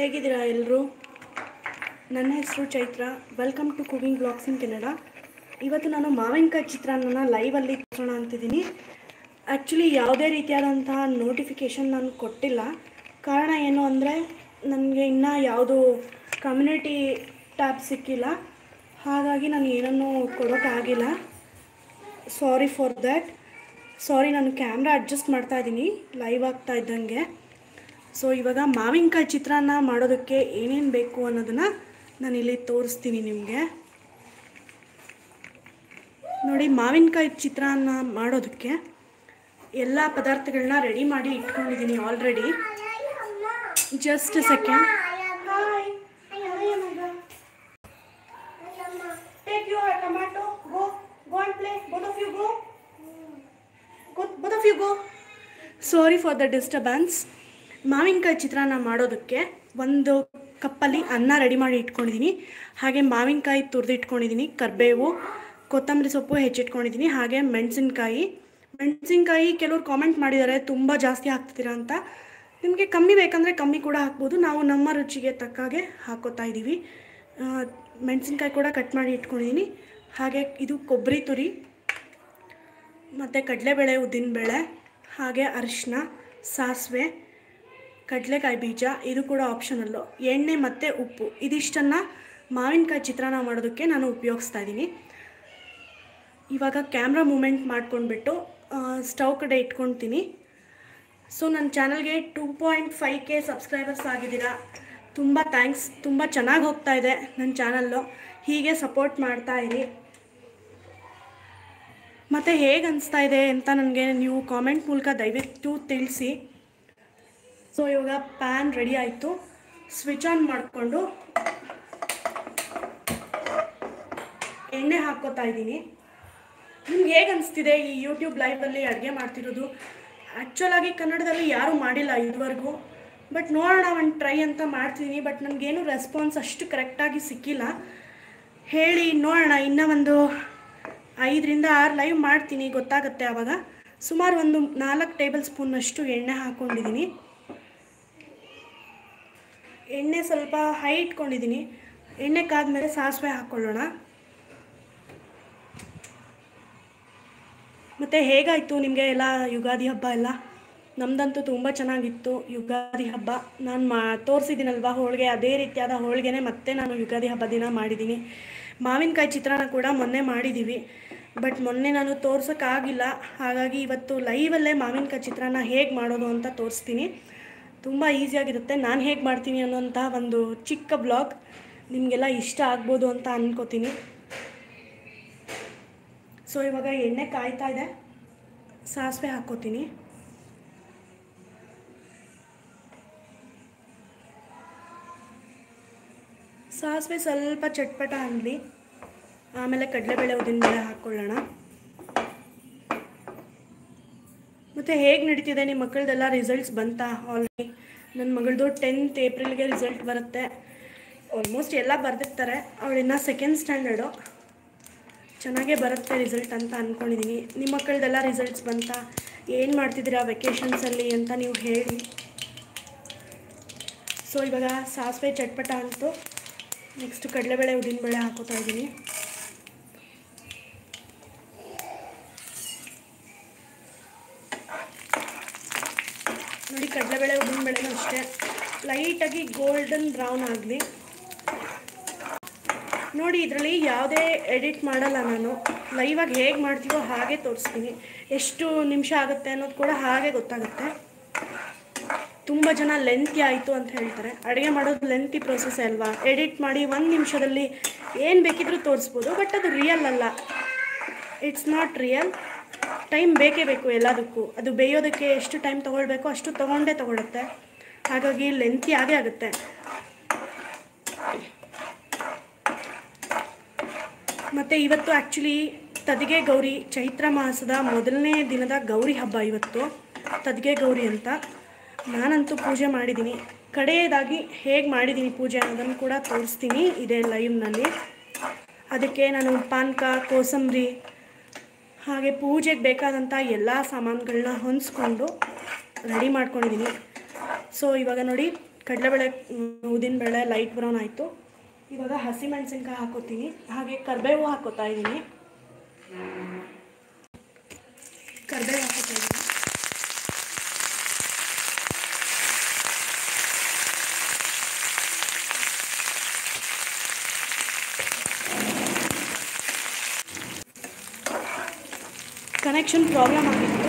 ಹೇಗಿದ್ದೀರಾ ಎಲ್ಲರೂ? ನನ್ನ ಹೆಸರು Chaitra. Welcome to cooking blogs in Kannada ಇವತ್ತು ನಾನು ಮಾವಿನಕಾಯಿ ಚಿತ್ರಾನ್ನ ಲೈವಲ್ಲಿ ತೋರಿಸೋಣ ಅಂತಿದ್ದೀನಿ. ಆ್ಯಕ್ಚುಲಿ ಯಾವುದೇ ರೀತಿಯಾದಂತಹ ನೋಟಿಫಿಕೇಷನ್ ನಾನು ಕೊಟ್ಟಿಲ್ಲ. ಕಾರಣ ಏನು ಅಂದರೆ, ನನಗೆ ಇನ್ನೂ ಯಾವುದು ಕಮ್ಯುನಿಟಿ ಟ್ಯಾಬ್ ಸಿಕ್ಕಿಲ್ಲ. ಹಾಗಾಗಿ ನಾನು ಏನನ್ನೂ ಕೊಡೋಕ್ಕಾಗಿಲ್ಲ ಸಾರಿ ಫಾರ್ ದ್ಯಾಟ್ ಸಾರಿ ನಾನು ಕ್ಯಾಮ್ರಾ ಅಡ್ಜಸ್ಟ್ ಮಾಡ್ತಾ ಇದ್ದೀನಿ. ಲೈವ್ ಆಗ್ತಾ ಇದ್ದಂಗೆ. ಸೊ ಇವಾಗ ಮಾವಿನಕಾಯಿ ಚಿತ್ರಾನ್ನ ಮಾಡೋದಕ್ಕೆ ಏನೇನು ಬೇಕು ಅನ್ನೋದನ್ನು ನಾನು ಇಲ್ಲಿ ತೋರಿಸ್ತೀನಿ ನಿಮಗೆ. ನೋಡಿ ಮಾವಿನಕಾಯಿ ಚಿತ್ರಾನ್ನ ಮಾಡೋದಕ್ಕೆ ಎಲ್ಲ ಪದಾರ್ಥಗಳನ್ನ ರೆಡಿ ಮಾಡಿ ಇಟ್ಕೊಂಡಿದ್ದೀನಿ already just second. Sorry for the disturbance ಮಾವಿನಕಾಯಿ ಚಿತ್ರಾನ್ನ ಮಾಡೋದಕ್ಕೆ ಒಂದು ಕಪ್ಪಲ್ಲಿ ಅನ್ನ ರೆಡಿ ಮಾಡಿ ಇಟ್ಕೊಂಡಿದ್ದೀನಿ. ಹಾಗೆ ಮಾವಿನಕಾಯಿ ತುರಿದು ಇಟ್ಕೊಂಡಿದ್ದೀನಿ. ಕರಿಬೇವು, ಕೊತ್ತಂಬರಿ ಸೊಪ್ಪು ಹೆಚ್ಚಿಟ್ಕೊಂಡಿದ್ದೀನಿ. ಹಾಗೆ ಮೆಣಸಿನ್ಕಾಯಿ. ಮೆಣಸಿನ್ಕಾಯಿ ಕೆಲವರು ಕಾಮೆಂಟ್ ಮಾಡಿದ್ದಾರೆ, ತುಂಬ ಜಾಸ್ತಿ ಹಾಕ್ತಿದ್ದೀರಾ ಅಂತ. ನಿಮಗೆ ಕಮ್ಮಿ ಬೇಕಂದರೆ ಕಮ್ಮಿ ಕೂಡ ಹಾಕ್ಬೋದು. ನಾವು ನಮ್ಮ ರುಚಿಗೆ ತಕ್ಕಾಗೆ ಹಾಕೋತಾ ಇದ್ದೀವಿ. ಮೆಣಸಿನ್ಕಾಯಿ ಕೂಡ ಕಟ್ ಮಾಡಿ ಇಟ್ಕೊಂಡಿದ್ದೀನಿ. ಹಾಗೆ ಇದು ಕೊಬ್ಬರಿ ತುರಿ, ಮತ್ತು ಕಡಲೆಬೇಳೆ, ಉದ್ದಿನಬೇಳೆ, ಹಾಗೆ ಅರಿಶಿನ ಸಾಸಿವೆ ಕಡಲೆಕಾಯಿ ಬೀಜ, ಇದು ಕೂಡ ಆಪ್ಷನಲ್ಲು ಎಣ್ಣೆ ಮತ್ತು ಉಪ್ಪು. ಇದಿಷ್ಟನ್ನು ಮಾವಿನಕಾಯಿ ಚಿತ್ರಾನ್ನ ಮಾಡೋದಕ್ಕೆ ನಾನು ಉಪಯೋಗಿಸ್ತಾ ಇದ್ದೀನಿ. ಇವಾಗ ಕ್ಯಾಮ್ರಾ ಮೂಮೆಂಟ್ ಮಾಡ್ಕೊಂಡ್ಬಿಟ್ಟು ಸ್ಟವ್ ಕಡೆ ಇಟ್ಕೊತೀನಿ. ಸೊ ನನ್ನ ಚಾನಲ್ಗೆ two point five K subscribers ಆಗಿದ್ದೀರಾ? ತುಂಬ ಥ್ಯಾಂಕ್ಸ್. ತುಂಬ ಚೆನ್ನಾಗಿ ಹೋಗ್ತಾ ಇದೆ ನನ್ನ ಚಾನಲ್ಲು. ಹೀಗೆ ಸಪೋರ್ಟ್ ಮಾಡ್ತಾ ಇರಿ. ಮತ್ತು ಹೇಗೆ ಅನಿಸ್ತಾ ಇದೆ ಅಂತ ನನಗೆ ನೀವು ಕಾಮೆಂಟ್ ಮೂಲಕ ದಯವಿಟ್ಟು ತಿಳಿಸಿ. ಸೊ ಇವಾಗ ಪ್ಯಾನ್ ರೆಡಿ ಆಯಿತು. ಸ್ವಿಚ್ ಆನ್ ಮಾಡಿಕೊಂಡು ಎಣ್ಣೆ ಹಾಕ್ಕೋತಾ ಇದ್ದೀನಿ. ನಿಮ್ಗೆ ಹೇಗೆ ಅನಿಸ್ತಿದೆ ಈ ಯೂಟ್ಯೂಬ್ ಲೈವಲ್ಲಿ ಅಡುಗೆ ಮಾಡ್ತಿರೋದು? ಆ್ಯಕ್ಚುಲಾಗಿ ಕನ್ನಡದಲ್ಲಿ ಯಾರೂ ಮಾಡಿಲ್ಲ ಇದುವರೆಗೂ. ಬಟ್ ನೋಡೋಣ, ಒಂದು ಟ್ರೈ ಅಂತ ಮಾಡ್ತೀನಿ ಬಟ್ ನನಗೇನು ರೆಸ್ಪಾನ್ಸ್ ಅಷ್ಟು ಕರೆಕ್ಟಾಗಿ ಸಿಕ್ಕಿಲ್ಲ. ಹೇಳಿ, ನೋಡೋಣ. ಇನ್ನೂ ಒಂದು ಐದರಿಂದ ಆರು ಲೈವ್ ಮಾಡ್ತೀನಿ. ಗೊತ್ತಾಗುತ್ತೆ ಆವಾಗ ಸುಮಾರು ಒಂದು ನಾಲ್ಕು ಟೇಬಲ್ ಸ್ಪೂನ್ನಷ್ಟು ಎಣ್ಣೆ ಹಾಕ್ಕೊಂಡಿದ್ದೀನಿ ಎಣ್ಣೆ ಸ್ವಲ್ಪ ಹೈ ಇಟ್ಕೊಂಡಿದ್ದೀನಿ. ಎಣ್ಣೆ ಕಾದ್ಮೇಲೆ ಸಾಸಿವೆ ಹಾಕ್ಕೊಳ್ಳೋಣ ಮತ್ತು ಹೇಗಾಯಿತು ನಿಮಗೆ ಎಲ್ಲ ಯುಗಾದಿ ಹಬ್ಬ ಎಲ್ಲ? ನಮ್ಮದಂತೂ ತುಂಬ ಚೆನ್ನಾಗಿತ್ತು ಯುಗಾದಿ ಹಬ್ಬ. ನಾನು ಮಾ, ತೋರಿಸಿದ್ದೀನಲ್ವ ಹೋಳಿಗೆ? ಅದೇ ರೀತಿಯಾದ ಹೋಳಿಗೆನೇ ಮತ್ತೆ ನಾನು ಯುಗಾದಿ ಹಬ್ಬ ದಿನ ಮಾಡಿದ್ದೀನಿ. ಮಾವಿನಕಾಯಿ ಚಿತ್ರಾನ್ನ ಕೂಡ ಮೊನ್ನೆ ಮಾಡಿದ್ದೀವಿ. ಬಟ್ ಮೊನ್ನೆ ನಾನು ತೋರ್ಸೋಕ್ಕಾಗಿಲ್ಲ. ಹಾಗಾಗಿ ಇವತ್ತು ಲೈವಲ್ಲೇ ಮಾವಿನಕಾಯಿ ಚಿತ್ರಾನ್ನ ಹೇಗೆ ಮಾಡೋದು ಅಂತ ತೋರಿಸ್ತೀನಿ. ತುಂಬ ಈಸಿಯಾಗಿರುತ್ತೆ ನಾನು ಹೇಗೆ ಮಾಡ್ತೀನಿ ಅನ್ನೋಂಥ ಒಂದು ಚಿಕ್ಕ ಬ್ಲಾಗ್ ನಿಮಗೆಲ್ಲ ಇಷ್ಟ ಆಗ್ಬೋದು ಅಂತ ಅಂದ್ಕೋತೀನಿ ಸೊ ಇವಾಗ ಎಣ್ಣೆ ಕಾಯ್ತಾ ಇದೆ. ಸಾಸಿವೆ ಹಾಕ್ಕೋತೀನಿ. ಸಾಸಿವೆ ಸ್ವಲ್ಪ ಚಟ್ಪಟ ಅನ್ನಲಿ ಆಮೇಲೆ ಕಡಲೆಬೇಳೆ ಉದ್ದಿನಬೇಳೆ ಹಾಕ್ಕೊಳ್ಳೋಣ. ಮತ್ತು ಹೇಗೆ ನಡೀತಿದೆ ನಿಮ್ಮ ಮಕ್ಕಳದೆಲ್ಲ ರಿಸಲ್ಟ್ಸ್ ಬಂತಾ? ಆಲ್ರೆಡಿ ನನ್ನ ಮಗಳದು ಟೆಂತ್ ಏಪ್ರಿಲ್ಗೆ ರಿಸಲ್ಟ್ ಬರುತ್ತೆ. ಆಲ್ಮೋಸ್ಟ್ ಎಲ್ಲ ಬರೆದಿರ್ತಾರೆ. ಅವಳಿನ್ನ ಸೆಕೆಂಡ್ ಸ್ಟ್ಯಾಂಡರ್ಡು ಚೆನ್ನಾಗೇ ಬರುತ್ತೆ ರಿಸಲ್ಟ್ ಅಂತ ಅಂದ್ಕೊಂಡಿದ್ದೀನಿ ನಿಮ್ಮ ಮಕ್ಕಳದೆಲ್ಲ ರಿಸಲ್ಟ್ಸ್ ಬಂತಾ? ಏನು ಮಾಡ್ತಿದ್ದೀರಾ ವೆಕೇಷನ್ಸಲ್ಲಿ ಅಂತ ನೀವು ಹೇಳಿ. ಸೊ ಇವಾಗ ಸಾಸಿವೆ ಚಟ್ಪಟ ಅಂತು. ನೆಕ್ಸ್ಟ್ ಕಡಲೆಬೇಳೆ ಉದ್ದಿನಬೇಳೆ ಹಾಕೋತಾ ಇದ್ದೀನಿ. ನೋಡಿ ಕಡಲೆಬೇಳೆ ಉದ್ದಿನಬೇಳೆನೂ ಅಷ್ಟೇ. ಲೈಟಾಗಿ ಗೋಲ್ಡನ್ ಬ್ರೌನ್ ಆಗಲಿ. ನೋಡಿ, ಇದರಲ್ಲಿ ಯಾವುದೇ ಎಡಿಟ್ ಮಾಡಲ್ಲ ನಾನು. ಲೈವಾಗಿ ಹೇಗೆ ಮಾಡ್ತೀವೋ ಹಾಗೆ ತೋರಿಸ್ತೀನಿ. ಎಷ್ಟು ನಿಮಿಷ ಆಗುತ್ತೆ ಅನ್ನೋದು ಕೂಡ ಹಾಗೆ ಗೊತ್ತಾಗುತ್ತೆ. ತುಂಬ ಜನ ಲೆಂತಿ ಆಯಿತು ಅಂತ ಹೇಳ್ತಾರೆ. ಅಡುಗೆ ಮಾಡೋದು ಲೆಂತಿ ಪ್ರೊಸೆಸ್ ಅಲ್ವಾ? ಎಡಿಟ್ ಮಾಡಿ ಒಂದು ನಿಮಿಷದಲ್ಲಿ ಏನು ಬೇಕಿದ್ರೂ ತೋರಿಸ್ಬೋದು ಬಟ್ ಅದು ರಿಯಲ್ ಅಲ್ಲ. ಇಟ್ಸ್ ನಾಟ್ ರಿಯಲ್ ಟೈಮ್ ಬೇಕೇ ಬೇಕು ಎಲ್ಲದಕ್ಕೂ. ಅದು ಬೇಯೋದಕ್ಕೆ ಎಷ್ಟು ಟೈಮ್ ತೊಗೊಳ್ಬೇಕು ಅಷ್ಟು ತೊಗೊಂಡೇ ತೊಗೊಳುತ್ತೆ. ಹಾಗಾಗಿ ಲೆಂತಿ ಆಗೇ ಆಗುತ್ತೆ. ಮತ್ತು ಇವತ್ತು ಆ್ಯಕ್ಚುಲಿ ತದಿಗೆ ಗೌರಿ ಚೈತ್ರ ಮಾಸದ ಮೊದಲನೇ ದಿನದ ಗೌರಿ ಹಬ್ಬ ಇವತ್ತು. ತದಿಗೆ ಗೌರಿ ಅಂತ. ನಾನಂತೂ ಪೂಜೆ ಮಾಡಿದ್ದೀನಿ ಕಡೆಯದಾಗಿ ಹೇಗೆ ಮಾಡಿದ್ದೀನಿ ಪೂಜೆ ಅನ್ನೋದನ್ನು ಕೂಡ ತೋರಿಸ್ತೀನಿ ಇದೇ ಲೈವ್ನಲ್ಲಿ ಅದಕ್ಕೆ ನಾನು ಪಾನಕ, ಕೋಸಂಬರಿ ಹಾಗೆ ಪೂಜೆಗೆ ಬೇಕಾದಂಥ ಎಲ್ಲ ಸಾಮಾನುಗಳನ್ನ ಹೊಂದಿಸ್ಕೊಂಡು ರೆಡಿ ಮಾಡ್ಕೊಂಡಿದ್ದೀನಿ ಸೊ ಇವಾಗ ನೋಡಿ, ಕಡಲೆಬೇಳೆ ಉದ್ದಿನಬೇಳೆ ಲೈಟ್ ಬ್ರೌನ್ ಆಯಿತು. ಇವಾಗ ಹಸಿಮೆಣಸಿನ್ಕಾಯಿ ಹಾಕೋತೀನಿ. ಹಾಗೆ ಕರಿಬೇವು ಹಾಕೋತಾ ಇದ್ದೀನಿ ಕರಿಬೇವು ಹಾಕೋತಾ ಇದ್ದೀನಿ ಕನೆಕ್ಷನ್ ಪ್ರಾಬ್ಲಮ್ ಆಗಿತ್ತು.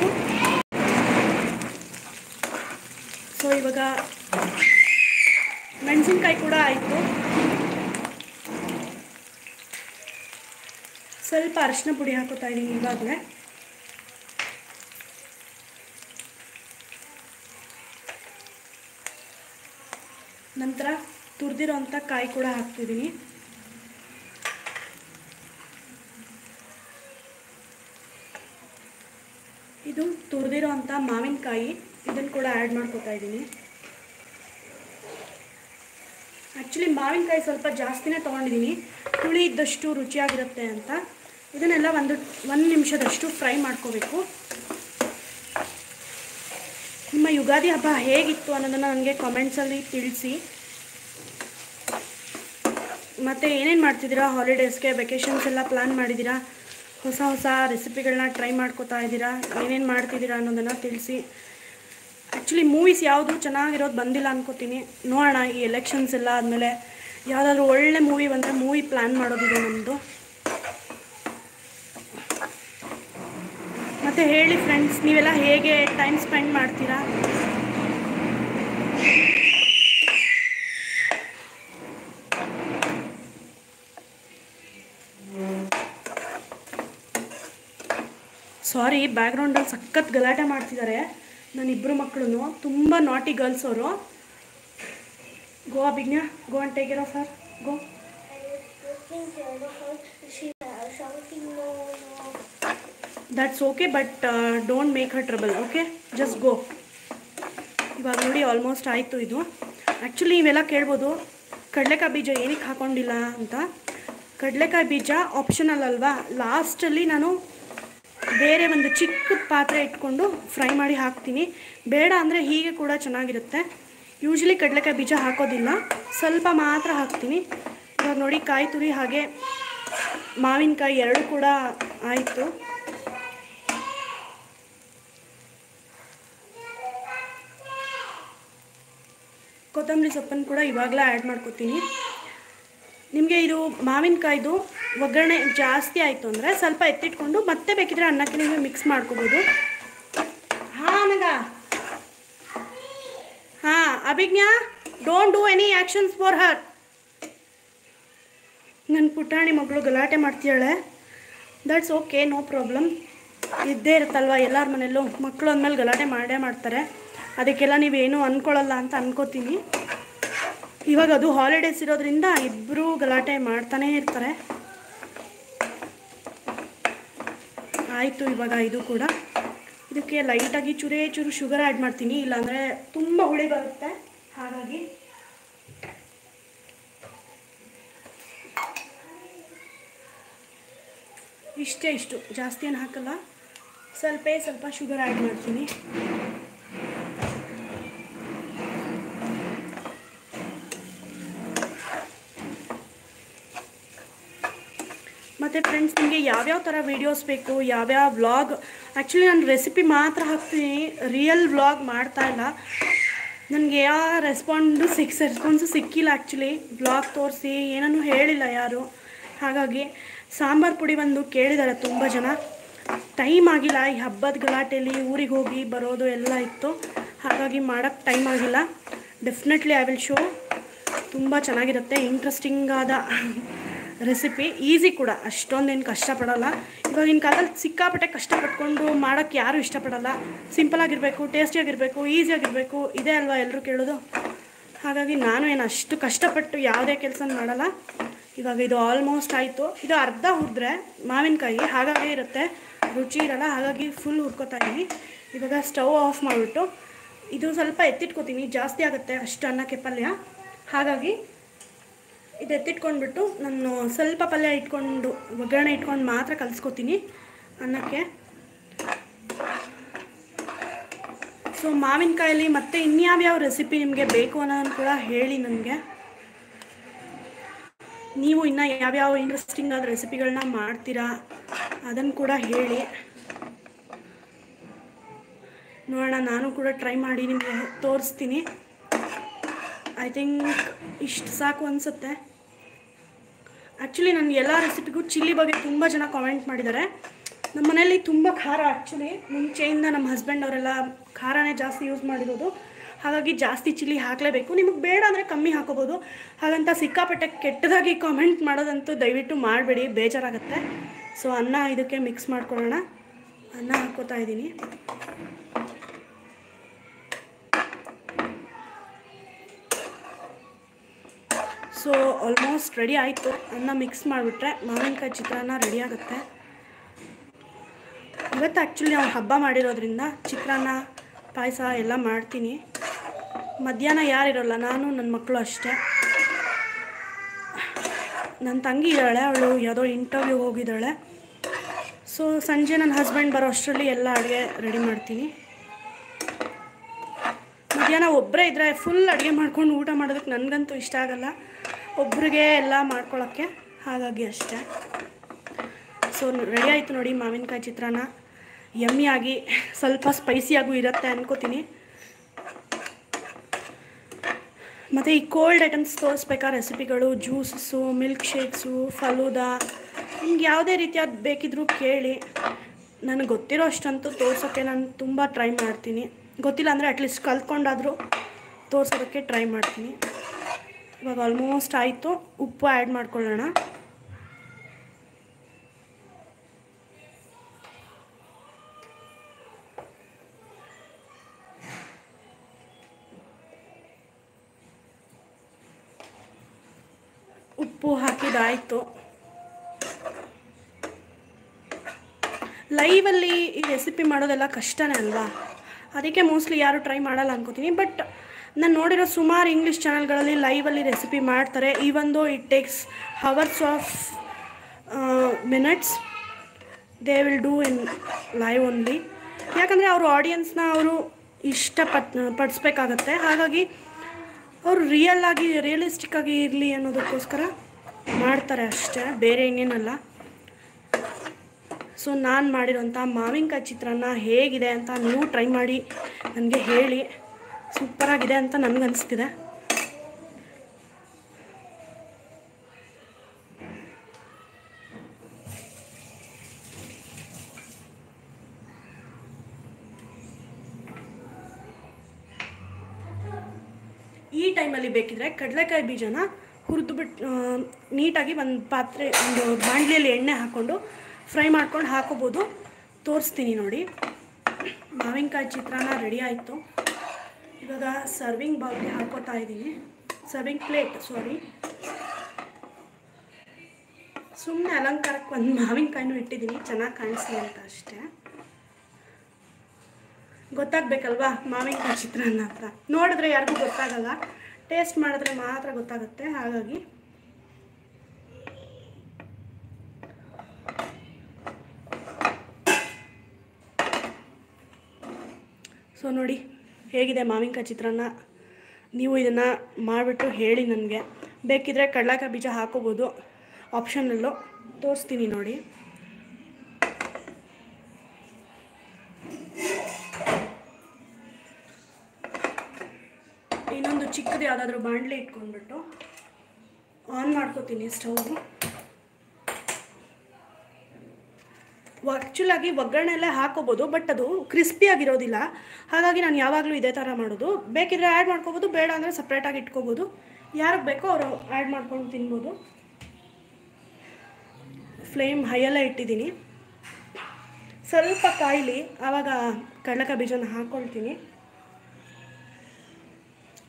ಸೊ ಇವಾಗ ಮೆಣಸಿನ್ಕಾಯಿ ಕೂಡ ಆಯಿತು. ಸ್ವಲ್ಪ ಅರಿಶಿನ ಪುಡಿ ಹಾಕೋತಾ ಇದ್ದೀನಿ ಇವಾಗಲೇ. ನಂತರ ತುರಿದಿರೋ ಅಂಥ ಕಾಯಿ ಕೂಡ ಹಾಕ್ತಿದ್ದೀನಿ ಇದು ತುರಿದಿರೋ ಅಂಥ ಮಾವಿನಕಾಯಿ. ಇದನ್ನು ಕೂಡ ಆ್ಯಡ್ ಮಾಡ್ಕೊತಾ ಇದ್ದೀನಿ. ಆ್ಯಕ್ಚುಲಿ ಮಾವಿನಕಾಯಿ ಸ್ವಲ್ಪ ಜಾಸ್ತಿನೇ ತೊಗೊಂಡಿದ್ದೀನಿ. ಹುಳಿ ಇದ್ದಷ್ಟು ರುಚಿಯಾಗಿರುತ್ತೆ ಅಂತ. ಇದನ್ನೆಲ್ಲ ಒಂದು ಒಂದು ನಿಮಿಷದಷ್ಟು ಫ್ರೈ ಮಾಡ್ಕೋಬೇಕು. ನಿಮ್ಮ ಯುಗಾದಿ ಹಬ್ಬ ಹೇಗಿತ್ತು ಅನ್ನೋದನ್ನು ನನಗೆ ಕಾಮೆಂಟ್ಸಲ್ಲಿ ತಿಳಿಸಿ. ಮತ್ತು ಏನೇನು ಮಾಡ್ತಿದ್ದೀರಾ? ಹಾಲಿಡೇಸ್ಗೆ ವೆಕೇಷನ್ಸ್ ಎಲ್ಲ ಪ್ಲ್ಯಾನ್ ಮಾಡಿದ್ದೀರಾ? ಹೊಸ ಹೊಸ ರೆಸಿಪಿಗಳನ್ನ ಟ್ರೈ ಮಾಡ್ಕೋತಾ ಇದ್ದೀರಾ? ಏನೇನು ಮಾಡ್ತಿದ್ದೀರಾ ಅನ್ನೋದನ್ನು ತಿಳಿಸಿ. ಆ್ಯಕ್ಚುಲಿ ಮೂವೀಸ್ ಯಾವುದು ಚೆನ್ನಾಗಿರೋದು ಬಂದಿಲ್ಲ ಅನ್ಕೋತೀನಿ. ನೋಡೋಣ, ಈ ಎಲೆಕ್ಷನ್ಸ್ ಎಲ್ಲ ಆದಮೇಲೆ ಯಾವುದಾದ್ರೂ ಒಳ್ಳೆ ಮೂವಿ ಬಂದರೆ ಮೂವಿ ಪ್ಲ್ಯಾನ್ ಮಾಡೋದಿದೆ ನಮ್ಮದು ಮತ್ತು ಹೇಳಿ ಫ್ರೆಂಡ್ಸ್ ನೀವೆಲ್ಲ ಹೇಗೆ ಟೈಮ್ ಸ್ಪೆಂಡ್ ಮಾಡ್ತೀರಾ? ಸಾರಿ ಬ್ಯಾಕ್ಗ್ರೌಂಡಲ್ಲಿ ಸಖತ್ ಗಲಾಟೆ ಮಾಡ್ತಿದ್ದಾರೆ ನನ್ನಿಬ್ಬರು ಮಕ್ಕಳು ತುಂಬ ನಾಟಿ ಗರ್ಲ್ಸ್ ಅವರು. Go Abhijna. Go and take off sir go that's okay but don't make a trouble okay just go ಇವಾಗ ನೋಡಿ ಆಲ್ಮೋಸ್ಟ್ ಆಯಿತು ಇದು. ಆ್ಯಕ್ಚುಲಿ ನೀವೆಲ್ಲ ಕೇಳ್ಬೋದು. ಕಡಲೆಕಾಯಿ ಬೀಜ ಏನಕ್ಕೆ ಹಾಕೊಂಡಿಲ್ಲ ಅಂತ. ಕಡಲೆಕಾಯಿ ಬೀಜ ಆಪ್ಷನಲ್ ಅಲ್ವಾ? ಲಾಸ್ಟಲ್ಲಿ ನಾನು ಬೇರೆ ಒಂದು ಚಿಕ್ಕ ಪಾತ್ರೆ ಇಟ್ಕೊಂಡು ಫ್ರೈ ಮಾಡಿ ಹಾಕ್ತೀನಿ. ಬೇಡ ಅಂದರೆ ಹೀಗೆ ಕೂಡ ಚೆನ್ನಾಗಿರುತ್ತೆ. ಯೂಶ್ವಲಿ ಕಡಲೆಕಾಯಿ ಬೀಜ ಹಾಕೋದಿಲ್ಲ. ಸ್ವಲ್ಪ ಮಾತ್ರ ಹಾಕ್ತೀನಿ. ಇವಾಗ ನೋಡಿ ಕಾಯಿ ತುರಿ ಹಾಗೆ ಮಾವಿನಕಾಯಿ ಎರಡು ಕೂಡ ಆಯಿತು. ಕೊತ್ತಂಬರಿ ಸೊಪ್ಪನ್ನು ಕೂಡ ಇವಾಗಲೇ ಆ್ಯಡ್ ಮಾಡ್ಕೊತೀನಿ. ನಿಮಗೆ ಇದು ಮಾವಿನಕಾಯ್ದು ಒಗ್ಗರಣೆ ಜಾಸ್ತಿ ಆಯಿತು ಅಂದರೆ ಸ್ವಲ್ಪ ಎತ್ತಿಟ್ಕೊಂಡು ಮತ್ತೆ ಬೇಕಿದ್ರೆ ಅನ್ನಕ್ಕೆ ನೀವು ಮಿಕ್ಸ್ ಮಾಡ್ಕೋಬೋದು. ಹಾಂ ಹಾಂ, Abhijna don't do any actions for her ನನ್ನ ಪುಟಾಣಿ ಮಗಳು ಗಲಾಟೆ ಮಾಡ್ತೀಯಾಳೆ ದಟ್ಸ್ ಓಕೆ ನೋ ಪ್ರಾಬ್ಲಮ್ ಇದ್ದೇ ಇರುತ್ತಲ್ವ ಎಲ್ಲರ ಮನೆಯಲ್ಲೂ? ಮಕ್ಕಳು ಅಂದಮೇಲೆ ಗಲಾಟೆ ಮಾಡೇ ಮಾಡ್ತಾರೆ. ಅದಕ್ಕೆಲ್ಲ ನೀವೇನು ಅಂದ್ಕೊಳ್ಳಲ್ಲ ಅಂತ ಅನ್ಕೋತೀನಿ. ಇವಾಗ ಅದು ಹಾಲಿಡೇಸ್ ಇರೋದ್ರಿಂದ ಇಬ್ಬರು ಗಲಾಟೆ ಮಾಡ್ತಾನೇ ಇರ್ತಾರೆ. ಆಯಿತು ಇವಾಗ ಇದು ಕೂಡ. ಇದಕ್ಕೆ ಲೈಟಾಗಿ ಚೂರೇ ಚೂರು ಶುಗರ್ ಆ್ಯಡ್ ಮಾಡ್ತೀನಿ, ಇಲ್ಲಾಂದರೆ ತುಂಬ ಹುಳಿ ಬರುತ್ತೆ. ಹಾಗಾಗಿ ಇಷ್ಟೇ ಇಷ್ಟು. ಜಾಸ್ತಿ ಏನು ಹಾಕಲ್ಲ. ಸ್ವಲ್ಪ ಸ್ವಲ್ಪ ಶುಗರ್ ಆ್ಯಡ್ ಮಾಡ್ತೀನಿ. ಮತ್ತು ಫ್ರೆಂಡ್ಸ್ ನಿಮಗೆ ಯಾವ್ಯಾವ ಥರ ವೀಡಿಯೋಸ್ ಬೇಕು, ಯಾವ್ಯಾವ ವ್ಲಾಗ್ ಆ್ಯಕ್ಚುಲಿ ನಾನು ರೆಸಿಪಿ ಮಾತ್ರ ಹಾಕ್ತೀನಿ ರಿಯಲ್ ವ್ಲಾಗ್ ಮಾಡ್ತಾ ಇಲ್ಲ. ನನಗೆ ಯಾವ ರೆಸ್ಪಾಂಡು ಸಿಕ್ಸ್ ರೆಸ್ಪಾನ್ಸು ಸಿಕ್ಕಿಲ್ಲ ಆ್ಯಕ್ಚುಲಿ ಬ್ಲಾಗ್ ತೋರಿಸಿ, ಏನನ್ನೂ ಹೇಳಿಲ್ಲ ಯಾರು. ಹಾಗಾಗಿ ಸಾಂಬಾರು ಪುಡಿ ಬಂದು ಕೇಳಿದ್ದಾರೆ ತುಂಬ ಜನ. ಟೈಮ್ ಆಗಿಲ್ಲ, ಈ ಹಬ್ಬದ ಗಲಾಟೆಯಲ್ಲಿ ಊರಿಗೆ ಹೋಗಿ ಬರೋದು ಎಲ್ಲ ಇತ್ತು. ಹಾಗಾಗಿ ಮಾಡೋಕ್ಕೆ ಟೈಮ್ ಆಗಿಲ್ಲ. ಡೆಫಿನೆಟ್ಲಿ ಐ ವಿಲ್ ಶೋ ತುಂಬ ಚೆನ್ನಾಗಿರುತ್ತೆ ಇಂಟ್ರೆಸ್ಟಿಂಗ್ ಆದ ರೆಸಿಪಿ ಈಸಿ ಕೂಡ. ಅಷ್ಟೊಂದೇನು ಕಷ್ಟಪಡೋಲ್ಲ. ಇವಾಗಿನ ಕಾಲದಲ್ಲಿ ಸಿಕ್ಕಾಪಟ್ಟೆ ಕಷ್ಟಪಟ್ಕೊಂಡು ಮಾಡೋಕ್ಕೆ ಯಾರೂ ಇಷ್ಟಪಡಲ್ಲ. ಸಿಂಪಲಾಗಿರಬೇಕು ಟೇಸ್ಟಿಯಾಗಿರಬೇಕು ಈಸಿಯಾಗಿರಬೇಕು ಇದೇ ಅಲ್ವಾ ಎಲ್ಲರೂ ಕೇಳೋದು? ಹಾಗಾಗಿ ನಾನು ಏನು ಅಷ್ಟು ಕಷ್ಟಪಟ್ಟು ಯಾವುದೇ ಕೆಲಸ ಮಾಡಲ್ಲ. ಇವಾಗ ಇದು ಆಲ್ಮೋಸ್ಟ್ ಆಯಿತು. ಇದು ಅರ್ಧ ಹುರಿದ್ರೆ ಮಾವಿನಕಾಯಿ ಹಾಗಾಗಿ ಇರುತ್ತೆ. ರುಚಿ ಇರಲ್ಲ, ಹಾಗಾಗಿ ಫುಲ್ ಹುರ್ಕೋತಾ ಇದ್ದೀನಿ ಇವಾಗ ಸ್ಟವ್ ಆಫ್ ಮಾಡಿಬಿಟ್ಟು ಇದು ಸ್ವಲ್ಪ ಎತ್ತಿಟ್ಕೋತೀನಿ. ಜಾಸ್ತಿ ಆಗುತ್ತೆ ಅಷ್ಟು ಅನ್ನಕ್ಕೆ ಪಲ್ಯ. ಹಾಗಾಗಿ ಇದು ಎತ್ತಿಟ್ಕೊಂಡ್ಬಿಟ್ಟು ನಾನು ಸ್ವಲ್ಪ ಪಲ್ಯ ಇಟ್ಕೊಂಡು, ಒಗ್ಗರಣೆ ಇಟ್ಕೊಂಡು ಮಾತ್ರ ಕಲಿಸ್ಕೊತೀನಿ ಅನ್ನಕ್ಕೆ. ಸೊ ಮಾವಿನಕಾಯಲ್ಲಿ ಮತ್ತೆ ಇನ್ಯಾವ್ಯಾವ ರೆಸಿಪಿ ನಿಮಗೆ ಬೇಕು ಅನ್ನೋದನ್ನು ಕೂಡ ಹೇಳಿ ನನಗೆ. ನೀವು ಇನ್ನು ಯಾವ್ಯಾವ ಇಂಟ್ರೆಸ್ಟಿಂಗ್ ಆದ ರೆಸಿಪಿಗಳನ್ನ ಮಾಡ್ತೀರಾ ಅದನ್ನು ಕೂಡ ಹೇಳಿ. ನೋಡೋಣ, ನಾನು ಕೂಡ ಟ್ರೈ ಮಾಡಿ ನಿಮಗೆ ತೋರಿಸ್ತೀನಿ. ಐ ಥಿಂಕ್ ಇಷ್ಟು ಸಾಕು ಅನಿಸುತ್ತೆ. ಆ್ಯಕ್ಚುಲಿ ನನ್ನ ಎಲ್ಲ ರೆಸಿಪಿಗೂ ಚಿಲ್ಲಿ ಬಗ್ಗೆ ತುಂಬ ಜನ ಕಾಮೆಂಟ್ ಮಾಡಿದ್ದಾರೆ. ನಮ್ಮ ಮನೇಲಿ ತುಂಬ ಖಾರ ಆ್ಯಕ್ಚುಲಿ ಮುಂಚೆಯಿಂದ ನಮ್ಮ ಹಸ್ಬೆಂಡ್ ಅವರೆಲ್ಲ ಖಾರನೇ ಜಾಸ್ತಿ ಯೂಸ್ ಮಾಡಿರೋದು. ಹಾಗಾಗಿ ಜಾಸ್ತಿ ಚಿಲ್ಲಿ ಹಾಕಲೇಬೇಕು. ನಿಮಗೆ ಬೇಡ ಅಂದರೆ ಕಮ್ಮಿ ಹಾಕೋಬೋದು. ಹಾಗಂತ ಸಿಕ್ಕಾಪಟ್ಟೆ ಕೆಟ್ಟದಾಗಿ ಕಾಮೆಂಟ್ ಮಾಡೋದಂತೂ ದಯವಿಟ್ಟು ಮಾಡಬೇಡಿ. ಬೇಜಾರಾಗುತ್ತೆ. ಸೊ ಅನ್ನ ಇದಕ್ಕೆ ಮಿಕ್ಸ್ ಮಾಡ್ಕೊಳ್ಳೋಣ. ಅನ್ನ ಹಾಕೋತಾ ಇದ್ದೀನಿ. ಸೊ ಆಲ್ಮೋಸ್ಟ್ ರೆಡಿ ಆಯಿತು. ಅನ್ನ ಮಿಕ್ಸ್ ಮಾಡಿಬಿಟ್ರೆ ಮಾವಿನಕಾಯಿ ಚಿತ್ರಾನ್ನ ರೆಡಿ ಆಗುತ್ತೆ. ಇವತ್ತು ಆ್ಯಕ್ಚುಲಿ ನಾವು ಹಬ್ಬ ಮಾಡಿರೋದ್ರಿಂದ ಚಿತ್ರಾನ್ನ, ಪಾಯಸ ಎಲ್ಲ ಮಾಡ್ತೀನಿ. ಮಧ್ಯಾಹ್ನ ಯಾರಿರೋಲ್ಲ ನಾನು ನನ್ನ ಮಕ್ಕಳು ಅಷ್ಟೇ. ನನ್ನ ತಂಗಿ ಇದ್ದಾಳೆ, ಅವಳು ಯಾವುದೋ ಇಂಟರ್ವ್ಯೂ ಹೋಗಿದ್ದಾಳೆ. ಸೊ ಸಂಜೆ ನನ್ನ ಹಸ್ಬೆಂಡ್ ಬರೋ ಅಷ್ಟರಲ್ಲಿ ಎಲ್ಲ ಅಡುಗೆ ರೆಡಿ ಮಾಡ್ತೀನಿ. ಮಧ್ಯಾಹ್ನ ಒಬ್ಬರೇ ಇದ್ದರೆ ಫುಲ್ ಅಡುಗೆ ಮಾಡ್ಕೊಂಡು ಊಟ ಮಾಡೋದಕ್ಕೆ ನನಗಂತೂ ಇಷ್ಟ ಆಗಲ್ಲ. ಒಬ್ರಿಗೆ ಎಲ್ಲ ಮಾಡ್ಕೊಳ್ಳೋಕ್ಕೆ ಹಾಗಾಗಿ ಅಷ್ಟೇ. ಸೊ ರೆಡಿ ಆಯಿತು ನೋಡಿ ಮಾವಿನಕಾಯಿ ಚಿತ್ರಾನ್ನ. ಯಮ್ಮಿಯಾಗಿ ಸ್ವಲ್ಪ ಸ್ಪೈಸಿಯಾಗೂ ಇರುತ್ತೆ ಅನ್ಕೋತೀನಿ. ಮತ್ತು ಈ ಕೋಲ್ಡ್ ಐಟಮ್ಸ್ ತೋರಿಸ್ಬೇಕಾ ರೆಸಿಪಿಗಳು ಜ್ಯೂಸಸ್ಸು ಮಿಲ್ಕ್ ಶೇಕ್ಸು ಫಲೂದಾ ನಿಮ್ಗೆ ಯಾವುದೇ ರೀತಿಯಾದ ಬೇಕಿದ್ರೂ ಕೇಳಿ. ನನಗೆ ಗೊತ್ತಿರೋ ಅಷ್ಟಂತೂ ತೋರ್ಸೋಕ್ಕೆ ನಾನು ತುಂಬ ಟ್ರೈ ಮಾಡ್ತೀನಿ. ಗೊತ್ತಿಲ್ಲ ಅಂದರೆ ಅಟ್ಲೀಸ್ಟ್ ಕಲ್ತ್ಕೊಂಡಾದರೂ ತೋರ್ಸೋದಕ್ಕೆ ಟ್ರೈ ಮಾಡ್ತೀನಿ. ಇವಾಗ ಆಲ್ಮೋಸ್ಟ್ ಆಯಿತು. ಉಪ್ಪು ಆ್ಯಡ್ ಮಾಡ್ಕೊಳ್ಳೋಣ. ಉಪ್ಪು ಹಾಕಿದಾಯಿತು. ಲೈವಲ್ಲಿ ಈ ರೆಸಿಪಿ ಮಾಡೋದೆಲ್ಲ ಕಷ್ಟನೇ ಅಲ್ವಾ? ಅದಕ್ಕೆ ಮೋಸ್ಟ್ಲಿ ಯಾರು ಟ್ರೈ ಮಾಡಲ್ಲ ಅನ್ಕೋತೀನಿ. ಬಟ್ ನಾನು ನೋಡಿರೋ ಸುಮಾರು ಇಂಗ್ಲೀಷ್ ಚಾನಲ್ಗಳಲ್ಲಿ ಲೈವಲ್ಲಿ ರೆಸಿಪಿ ಮಾಡ್ತಾರೆ. ಈವೊಂದು it takes hours of minutes they will do in live only ಯಾಕಂದರೆ ಅವರು ಆಡಿಯನ್ಸ್ನ ಅವರು ಇಷ್ಟಪಟ್, ಪಡಿಸ್ಬೇಕಾಗತ್ತೆ. ಹಾಗಾಗಿ ಅವರು ರಿಯಲ್ ಆಗಿ ರಿಯಲಿಸ್ಟಿಕ್ ಆಗಿ ಇರಲಿ ಅನ್ನೋದಕ್ಕೋಸ್ಕರ ಮಾಡ್ತಾರೆ ಅಷ್ಟೇ, ಬೇರೆ ಇನ್ನೇನಲ್ಲ ಸೊ ನಾನು ಮಾಡಿರೋಂಥ ಮಾವಿನಕಾಯಿ ಚಿತ್ರಾನ್ನ ಹೇಗಿದೆ ಅಂತ ನೀವು ಟ್ರೈ ಮಾಡಿ, ನನಗೆ ಹೇಳಿ. ಸೂಪರಾಗಿದೆ ಅಂತ ನನಗನ್ನಿಸ್ತಿದೆ ಈ ಟೈಮಲ್ಲಿ ಬೇಕಿದ್ರೆ ಕಡಲೆಕಾಯಿ ಬೀಜನ ಹುರಿದು ಬಿಟ್ಟು ನೀಟಾಗಿ ಒಂದು ಪಾತ್ರೆ, ಒಂದು ಬಾಣಲಿಯಲ್ಲಿ ಎಣ್ಣೆ ಹಾಕ್ಕೊಂಡು ಫ್ರೈ ಮಾಡ್ಕೊಂಡು ಹಾಕೋಬೋದು. ತೋರಿಸ್ತೀನಿ ನೋಡಿ. ಮಾವಿನಕಾಯಿ ಚಿತ್ರಾನ್ನ ರೆಡಿ ಆಯಿತು. ಇವಾಗ ಸರ್ವಿಂಗ್ ಬೌಲ್ಗೆ ಹಾಕೋತಾ ಇದ್ದೀನಿ ಸರ್ವಿಂಗ್ ಪ್ಲೇಟ್ ಸಾರಿ ಸುಮ್ಮನೆ ಅಲಂಕಾರಕ್ಕೆ ಒಂದು ಮಾವಿನಕಾಯಿನೂ ಇಟ್ಟಿದ್ದೀನಿ ಚೆನ್ನಾಗಿ ಕಾಣಿಸ್ಲಿ ಅಂತ ಅಷ್ಟೇ. ಗೊತ್ತಾಗಬೇಕಲ್ವಾ ಮಾವಿನಕಾಯಿ ಚಿತ್ರಾನ್ನ ಅಂತ? ನೋಡಿದ್ರೆ ಯಾರಿಗೂ ಗೊತ್ತಾಗಲ್ಲ. ಟೇಸ್ಟ್ ಮಾಡಿದ್ರೆ ಮಾತ್ರ ಗೊತ್ತಾಗುತ್ತೆ, ಹಾಗಾಗಿ. ಸೊ ನೋಡಿ. ಹೇಗಿದೆ ಮಾವಿನಕಾಯಿ ಚಿತ್ರಾನ್ನ? ನೀವು ಇದನ್ನು ಮಾಡಿಬಿಟ್ಟು ಹೇಳಿ ನನಗೆ. ಬೇಕಿದ್ರೆ ಕಡಲೆಕಾಯಿ ಬೀಜ ಹಾಕೋಬೋದು. ಆಪ್ಷನಲ್ಲೂ ತೋರಿಸ್ತೀನಿ ನೋಡಿ. ಇನ್ನೊಂದು ಚಿಕ್ಕದು ಯಾವುದಾದ್ರೂ ಬಾಣಲೆ ಇಟ್ಕೊಂಡ್ಬಿಟ್ಟು ಆನ್ ಮಾಡ್ಕೋತೀನಿ ಸ್ಟೌವು. ಆ್ಯಕ್ಚುಲಾಗಿ ಒಗ್ಗರಣೆಲ್ಲೇ ಹಾಕೋಬೋದು ಬಟ್ ಅದು ಕ್ರಿಸ್ಪಿ ಆಗಿರೋದಿಲ್ಲ. ಹಾಗಾಗಿ ನಾನು ಯಾವಾಗಲೂ ಇದೇ ಥರ ಮಾಡೋದು. ಬೇಕಿದ್ರೆ ಆ್ಯಡ್ ಮಾಡ್ಕೋಬೋದು, ಬೇಡ ಅಂದರೆ ಸಪ್ರೇಟಾಗಿ ಇಟ್ಕೋಬೋದು. ಯಾರಿಗೆ ಬೇಕೋ ಅವರು ಆ್ಯಡ್ ಮಾಡ್ಕೊಂಡು ತಿನ್ಬೋದು. ಫ್ಲೇಮ್ ಹೈಯೆಲ್ಲ ಇಟ್ಟಿದ್ದೀನಿ. ಸ್ವಲ್ಪ ಕಾಯಿಲಿ, ಆವಾಗ ಕಡಲೆಕಾಯಿ ಬೀಜನ ಹಾಕ್ಕೊಳ್ತೀನಿ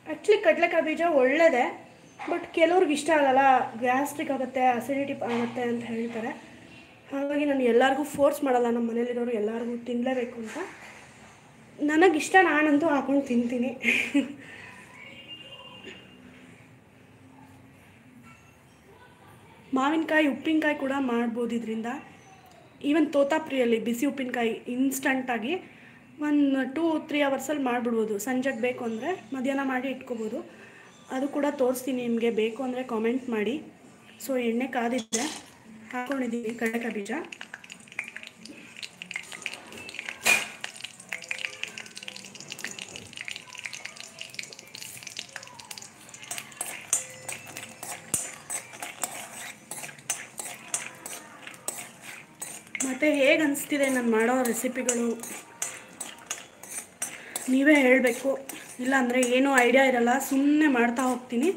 ಆ್ಯಕ್ಚುಲಿ ಕಡಲೆಕಾಯಿ ಬೀಜ ಒಳ್ಳೆಯದೇ ಬಟ್ ಕೆಲವ್ರಿಗೆ ಇಷ್ಟ ಆಗಲ್ಲ. ಗ್ಯಾಸ್ಟ್ರಿಕ್ ಆಗುತ್ತೆ ಅಸಿಡಿಟಿ ಆಗುತ್ತೆ ಅಂತ ಹೇಳ್ತಾರೆ. ಹಾಗಾಗಿ ನಾನು ಎಲ್ಲರಿಗೂ ಫೋರ್ಸ್ ಮಾಡಲ್ಲ ನಮ್ಮ ಮನೇಲಿರೋರು ಎಲ್ಲರಿಗೂ ತಿನ್ನಲೇಬೇಕು ಅಂತ. ನನಗಿಷ್ಟ ನಾನಂತೂ ಹಾಕೊಂಡು ತಿಂತೀನಿ. ಮಾವಿನಕಾಯಿ, ಉಪ್ಪಿನಕಾಯಿ ಕೂಡ ಮಾಡ್ಬೋದು ಇದರಿಂದ. ಈವನ್ ತೋತಾಪ್ರಿಯಲ್ಲಿ ಬಿಸಿ ಉಪ್ಪಿನಕಾಯಿ ಇನ್ಸ್ಟಂಟಾಗಿ ಒಂದು ಟೂ ತ್ರೀ ಅವರ್ಸಲ್ಲಿ ಮಾಡಿಬಿಡ್ಬೋದು. ಸಂಜೆಗೆ ಬೇಕು ಅಂದರೆ ಮಧ್ಯಾಹ್ನ ಮಾಡಿ ಇಟ್ಕೋಬೋದು. ಅದು ಕೂಡ ತೋರಿಸ್ತೀನಿ ನಿಮಗೆ ಬೇಕು ಅಂದರೆ ಕಾಮೆಂಟ್ ಮಾಡಿ. ಸೊ ಎಣ್ಣೆ ಕಾದಿದ್ದೆ ಹಾಕ್ಕೊಂಡಿದ್ದೀನಿ ಕಡಕ ಬೀಜ. ಮತ್ತು ಹೇಗೆ ಅನಿಸ್ತಿದೆ ನಾನು ಮಾಡೋ ರೆಸಿಪಿಗಳು? ನೀವೇ ಹೇಳಬೇಕು. ಇಲ್ಲಾಂದರೆ ಏನೂ ಐಡಿಯಾ ಇರಲ್ಲ ಸುಮ್ಮನೆ ಮಾಡ್ತಾ ಹೋಗ್ತೀನಿ.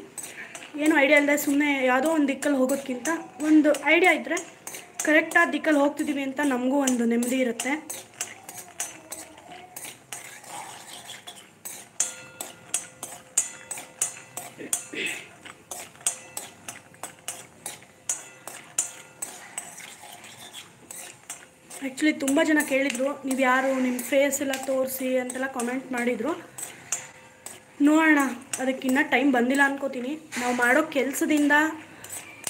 ಏನು ಐಡಿಯಾ ಇಲ್ಲದೆ ಸುಮ್ಮನೆ ಯಾವುದೋ ಒಂದು ದಿಕ್ಕಲ್ಲಿ ಹೋಗೋದಕ್ಕಿಂತ ಒಂದು ಐಡಿಯಾ ಇದ್ದರೆ ಕರೆಕ್ಟಾದ ದಿಕ್ಕಲ್ಲಿ ಹೋಗ್ತಿದ್ದೀವಿ ಅಂತ ನಮಗೂ ಒಂದು ನೆಮ್ಮದಿ ಇರುತ್ತೆ. ಆ್ಯಕ್ಚುಲಿ ತುಂಬ ಜನ ಕೇಳಿದರು, ನೀವು ಯಾರು ನಿಮ್ಮ ಫೇಸ್ ಎಲ್ಲ ತೋರಿಸಿ ಅಂತೆಲ್ಲ ಕಾಮೆಂಟ್ ಮಾಡಿದರು. ನೋಡೋಣ. ಅದಕ್ಕಿನ್ನ ಟೈಮ್ ಬಂದಿಲ್ಲ ಅನ್ಕೋತೀನಿ. ನಾವು ಮಾಡೋ ಕೆಲಸದಿಂದ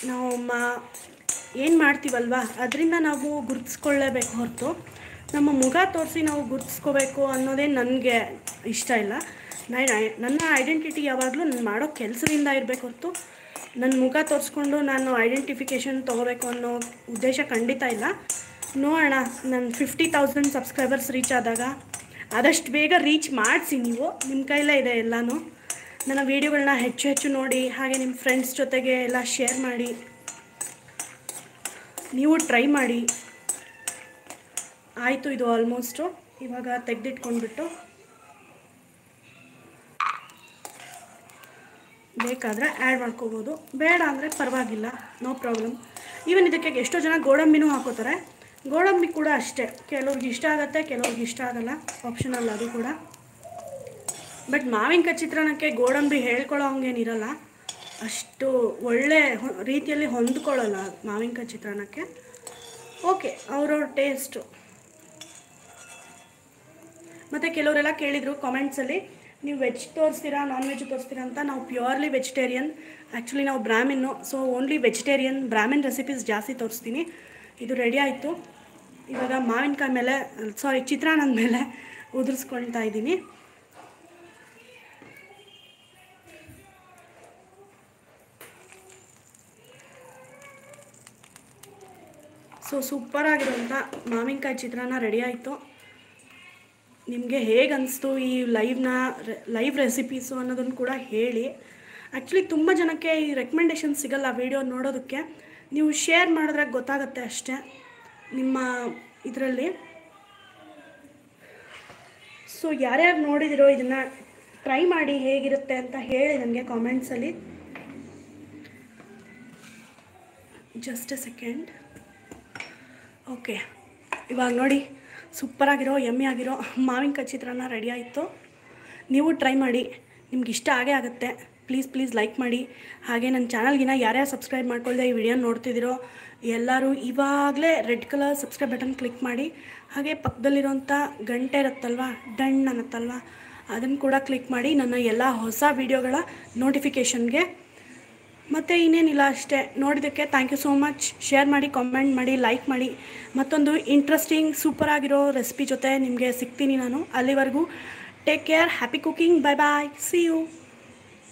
ನಾವು ಮಾ ಏನು ಮಾಡ್ತೀವಲ್ವ? ಅದರಿಂದ ನಾವು ಗುರುತಿಸ್ಕೊಳ್ಳೇಬೇಕು ಹೊರತು. ನಮ್ಮ ಮುಖ ತೋರಿಸಿ ನಾವು ಗುರುತಿಸ್ಕೋಬೇಕು ಅನ್ನೋದೇ ನನಗೆ ಇಷ್ಟ ಇಲ್ಲ. ನನ್ನ ಐಡೆಂಟಿಟಿ ಯಾವಾಗಲೂ ನಾನು ಮಾಡೋ ಕೆಲಸದಿಂದ ಇರಬೇಕು ಹೊರತು. ನನ್ನ ಮುಖ ತೋರಿಸ್ಕೊಂಡು ನಾನು ಐಡೆಂಟಿಫಿಕೇಷನ್ ತೊಗೋಬೇಕು ಅನ್ನೋ ಉದ್ದೇಶ ಖಂಡಿತ ಇಲ್ಲ. ನೋಡೋಣ, ನನ್ನ ಫಿಫ್ಟಿ ತೌಸಂಡ್ ಸಬ್ಸ್ಕ್ರೈಬರ್ಸ್ ರೀಚ್ ಆದಾಗ ಆದಷ್ಟು ಬೇಗ ರೀಚ್ ಮಾಡಿಸಿ ನೀವು. ನಿಮ್ಮ ಕೈಲೇ ಇದೆ ಎಲ್ಲನೂ. ನನ್ನ ವೀಡಿಯೋಗಳನ್ನ ಹೆಚ್ಚು ಹೆಚ್ಚು ನೋಡಿ, ಹಾಗೆ ನಿಮ್ಮ ಫ್ರೆಂಡ್ಸ್ ಜೊತೆಗೆ ಎಲ್ಲ ಶೇರ್ ಮಾಡಿ. ನೀವು ಟ್ರೈ ಮಾಡಿ. ಆಯಿತು ಇದು ಆಲ್ಮೋಸ್ಟು ಇವಾಗ ತೆಗೆದಿಟ್ಕೊಂಡ್ಬಿಟ್ಟು. ಬೇಕಾದರೆ ಆ್ಯಡ್ ಮಾಡ್ಕೋಬೋದು. ಬೇಡ ಅಂದರೆ ಪರವಾಗಿಲ್ಲ. ನೋ ಪ್ರಾಬ್ಲಮ್ ಈವನ್ ಇದಕ್ಕೆ ಎಷ್ಟೋ ಜನ ಗೋಡಂಬಿನೂ ಹಾಕೋತಾರೆ. ಗೋಡಂಬಿ ಕೂಡ ಅಷ್ಟೇ. ಕೆಲವ್ರಿಗೆ ಇಷ್ಟ ಆಗುತ್ತೆ, ಕೆಲವ್ರಿಗೆ ಇಷ್ಟ ಆಗಲ್ಲ. ಆಪ್ಷನಲ್ ಅದು ಕೂಡ. ಬಟ್ ಮಾವಿನಕಾಯಿ ಚಿತ್ರಾನ್ನಕ್ಕೆ ಗೋಡಂಬಿ ಹೇಳ್ಕೊಳ್ಳೋ ಹಂಗೇನಿರಲ್ಲ ಅಷ್ಟು ಒಳ್ಳೆ ರೀತಿಯಲ್ಲಿ ಹೊಂದ್ಕೊಳ್ಳಲ್ಲ ಮಾವಿನಕಾಯಿ ಚಿತ್ರಾನ್ನಕ್ಕೆ ಓಕೆ ಅವ್ರವ್ರ ಟೇಸ್ಟು ಮತ್ತು ಕೆಲವರೆಲ್ಲ ಕೇಳಿದರು ಕಾಮೆಂಟ್ಸಲ್ಲಿ ನೀವು ವೆಜ್ ತೋರಿಸ್ತೀರಾ ನಾನ್ ವೆಜ್ ತೋರಿಸ್ತೀರಾ ಅಂತ? ನಾವು ಪ್ಯೂರ್ಲಿ ವೆಜಿಟೇರಿಯನ್ ಆ್ಯಕ್ಚುಲಿ ನಾವು Brahmin so only vegetarian Brahmin recipes ಜಾಸ್ತಿ ತೋರಿಸ್ತೀನಿ. ಇದು ರೆಡಿ ಆಯಿತು. ಇವಾಗ ಮಾವಿನಕಾಯಿ ಮೇಲೆ ಸಾರಿ ಚಿತ್ರಾನ್ನದ ಮೇಲೆ ಉದುರಿಸ್ಕೊಳ್ತಾ ಇದ್ದೀನಿ. ಸೊ ಸೂಪರಾಗಿರೋಂಥ ಮಾವಿನಕಾಯಿ ಚಿತ್ರಾನ್ನ ರೆಡಿ ಆಯಿತು. ನಿಮಗೆ ಹೇಗೆ ಅನಿಸ್ತು ಈ ಲೈವ್ನ ಲೈವ್ ರೆಸಿಪೀಸು ಅನ್ನೋದನ್ನು ಕೂಡ ಹೇಳಿ. ಆ್ಯಕ್ಚುಲಿ ತುಂಬ ಜನಕ್ಕೆ ಈ ರೆಕಮೆಂಡೇಷನ್ ಸಿಗಲ್ಲ ವಿಡಿಯೋ ನೋಡೋದಕ್ಕೆ. ನೀವು ಶೇರ್ ಮಾಡಿದ್ರೆ ಗೊತ್ತಾಗುತ್ತೆ ಅಷ್ಟೇ. ನಿಮ್ಮ ಇದರಲ್ಲಿ? ಸೊ ಯಾರ್ಯಾರು ನೋಡಿದಿರೋ ಇದನ್ನು ಟ್ರೈ ಮಾಡಿ ಹೇಗಿರುತ್ತೆ ಅಂತ ಹೇಳಿ ನನಗೆ ಕಾಮೆಂಟ್ಸಲ್ಲಿ ಜಸ್ಟ್ ಎ ಸೆಕೆಂಡ್ ಓಕೆ ಇವಾಗ ನೋಡಿ ಸೂಪರಾಗಿರೋ ಎಮ್ಮೆ ಆಗಿರೋ ಮಾವಿನಕಾಯಿ ಚಿತ್ರಾನ್ನ ರೆಡಿ ಆಯಿತು. ನೀವು ಟ್ರೈ ಮಾಡಿ, ನಿಮ್ಗೆ ಇಷ್ಟ ಆಗೇ ಆಗುತ್ತೆ. ಪ್ಲೀಸ್ ಪ್ಲೀಸ್ ಲೈಕ್ ಮಾಡಿ. ಹಾಗೆ ನನ್ನ ಚಾನಲ್ಗಿನ ಯಾರ್ಯಾರು ಸಬ್ಸ್ಕ್ರೈಬ್ ಮಾಡ್ಕೊಳ್ದೆ ಈ ವಿಡಿಯೋ ನೋಡ್ತಿದ್ದೀರೋ ಎಲ್ಲರೂ ಇವಾಗಲೇ red colour subscribe button click ಮಾಡಿ. ಹಾಗೆ ಪಕ್ಕದಲ್ಲಿರೋಂಥ ಗಂಟೆ ಇರುತ್ತಲ್ವ ಡಣ್ ಅನ್ನತ್ತಲ್ವ ಅದನ್ನು ಕೂಡ ಕ್ಲಿಕ್ ಮಾಡಿ ನನ್ನ ಎಲ್ಲ ಹೊಸ ವೀಡಿಯೋಗಳ ನೋಟಿಫಿಕೇಷನ್ಗೆ ಮತ್ತು ಇನ್ನೇನಿಲ್ಲ ಅಷ್ಟೇ, ನೋಡಿದ್ದಕ್ಕೆ thank you so much share ಮಾಡಿ ಕಾಮೆಂಟ್ ಮಾಡಿ ಲೈಕ್ ಮಾಡಿ. ಮತ್ತೊಂದು ಇಂಟ್ರೆಸ್ಟಿಂಗ್ ಸೂಪರ್ ಆಗಿರೋ ರೆಸಿಪಿ ಜೊತೆ ನಿಮಗೆ ಸಿಗ್ತೀನಿ ನಾನು ಅಲ್ಲಿವರೆಗೂ. Take care happy cooking bye bye see you